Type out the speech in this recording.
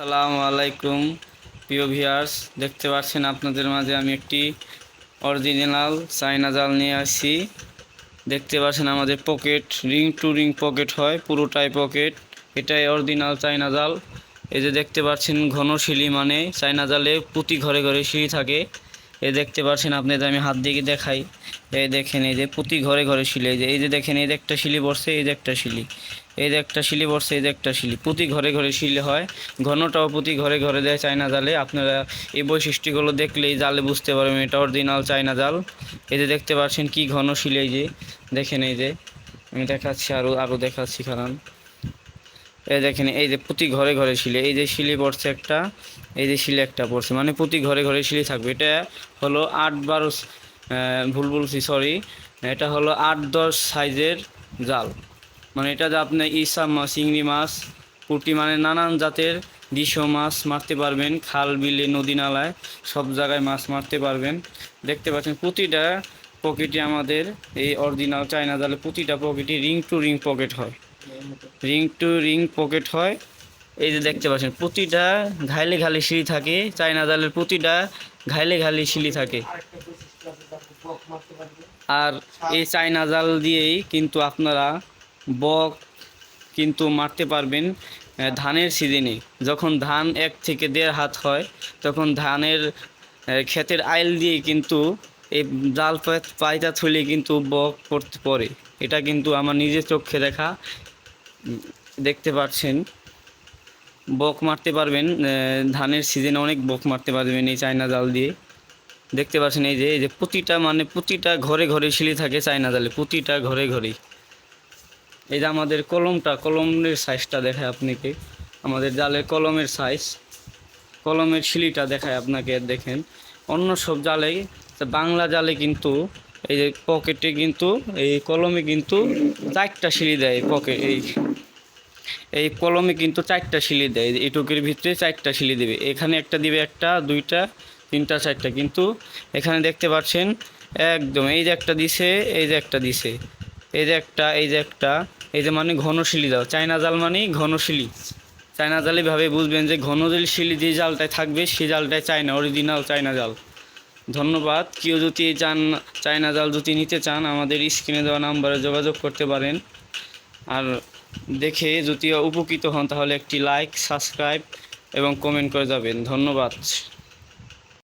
সালাম আলাইকুম, প্রিয় ভিয়ার্স দেখতে পাচ্ছেন আপনাদের মাঝে আমি একটি অরিজিনাল চাইনা জাল নিয়ে আসি দেখতে পাচ্ছেন আমাদের pocket, ring to ring pocket হয়, পুরোটাই পকেট। এটাই অরিজিনাল চাইনা জাল। এই যে দেখতে পাচ্ছেন ঘন শিলি মানে চাইনা জালে প্রতি ঘরে ঘরে সিঁড়ি থাকে। এই দেখতে পাচ্ছেন আপনাদের আমি হাত দিয়ে দেখাই। এই দেখেন, এই যে প্রতি ঘরে ঘরে শিলি, এই যে এই যে দেখেন, এই যে একটা শিলি বসছে এই যে একটা শিলি। এই যে একটা শিলি বসছে এই যে একটা শিলি। প্রতি ঘরে ঘরে শিলি হয়, ঘনটাও প্রতি ঘরে ঘরে দেয় চায়না জালে। আপনারা এই বৈশিষ্ট্যগুলো দেখলেই জালে বুঝতে পারবেন, এটা অরিজিনাল চায়না জাল। এই যে দেখতে পাচ্ছেন কি ঘন শিলি, এই যে। দেখেন, এই যে, আমি দেখাচ্ছি আরও আরও দেখাচ্ছি কারণ এই দেখেন, এই যে প্রতি ঘরে ঘরে শিলে, এই যে শিলি পড়ছে একটা, এই যে শিলে একটা পড়ছে মানে প্রতি ঘরে ঘরে শিলি থাকবে। এটা হলো আট বারো ভুল বলছি সরি এটা হলো আট দশ সাইজের জাল। মানে এটা যে আপনি ইসা মাছ, চিংড়ি মাছ, পুঁটি মানে নানান জাতের ডিশো মাছ মারতে পারবেন, খাল, বিলে, নদী, নালায়, সব জায়গায় মাছ মারতে পারবেন। দেখতে পাচ্ছেন প্রতিটা পকেটে আমাদের, এই অরিজিনাল চায়না জালে প্রতিটা পকেটে রিং টু রিং পকেট হয়। রিং টু রিং পকেট হয়। এই যে দেখতে পাচ্ছেন, প্রতিটা ঘাইলে ঘালে সিঁড়ি থাকে চায়না জালের প্রতিটা ঘাইলে ঘালে সিঁড়ি থাকে। আর এই চায়না জাল দিয়েই কিন্তু আপনারা বক কিন্তু মারতে পারবেন ধানের সিজনে। যখন ধান এক থেকে দেড় হাত হয়, তখন ধানের ক্ষেতের আইল দিয়ে কিন্তু এই জাল পায়- পায়টা থলে কিন্তু বক পড়তে পড়ে। এটা কিন্তু আমার নিজের চোখে দেখা। দেখতে পাচ্ছেন বক মারতে পারবেন ধানের সিজনে অনেক বক মারতে পারবেন এই চায়না জাল দিয়ে। দেখতে পাচ্ছেন এই যে এই যে প্রতিটা মানে প্রতিটা ঘরে ঘরে শিলি থাকে চায়না জালে প্রতিটা ঘরে ঘরেই। এই যে আমাদের কলমটা, কলমের সাইজটা দেখায় আপনাকে। আমাদের জালের কলমের সাইজ কলমের শিলিটা দেখায় আপনাকে, দেখেন। অন্য সব জালে বাংলা জালে কিন্তু এই যে পকেটে কিন্তু, এই কলমে কিন্তু চারটা শিলি দেয় পকেট এই এই কলমে কিন্তু চারটা শিলি দেয় এটুকের ভিতরে চারটা শিলি দেবে। এখানে একটা দিবে একটা, দুইটা, তিনটা, চারটা। কিন্তু এখানে দেখতে পাচ্ছেন, একদম এই যে একটা দিছে, এই যে একটা দিছে, এই যে একটা, এই যে একটা, এই যে মানে ঘন শিলি দাও। চায়না জাল মানেই ঘন শিলি চায়না জালে ভাবে বুঝবেন যে ঘন শিলি যে জালটায় থাকবে সেই জালটায় চায়না অরিজিনাল চায়না জাল। ধন্যবাদ। কেউ যদি চান, চায়না জাল যদি নিতে চান, আমাদের স্ক্রিনে দেওয়া নাম্বারে যোগাযোগ করতে পারেন। আর দেখে যদি উপকৃত হন তাহলে একটি লাইক সাবস্ক্রাইব এবং কমেন্ট করে যাবেন। ধন্যবাদ।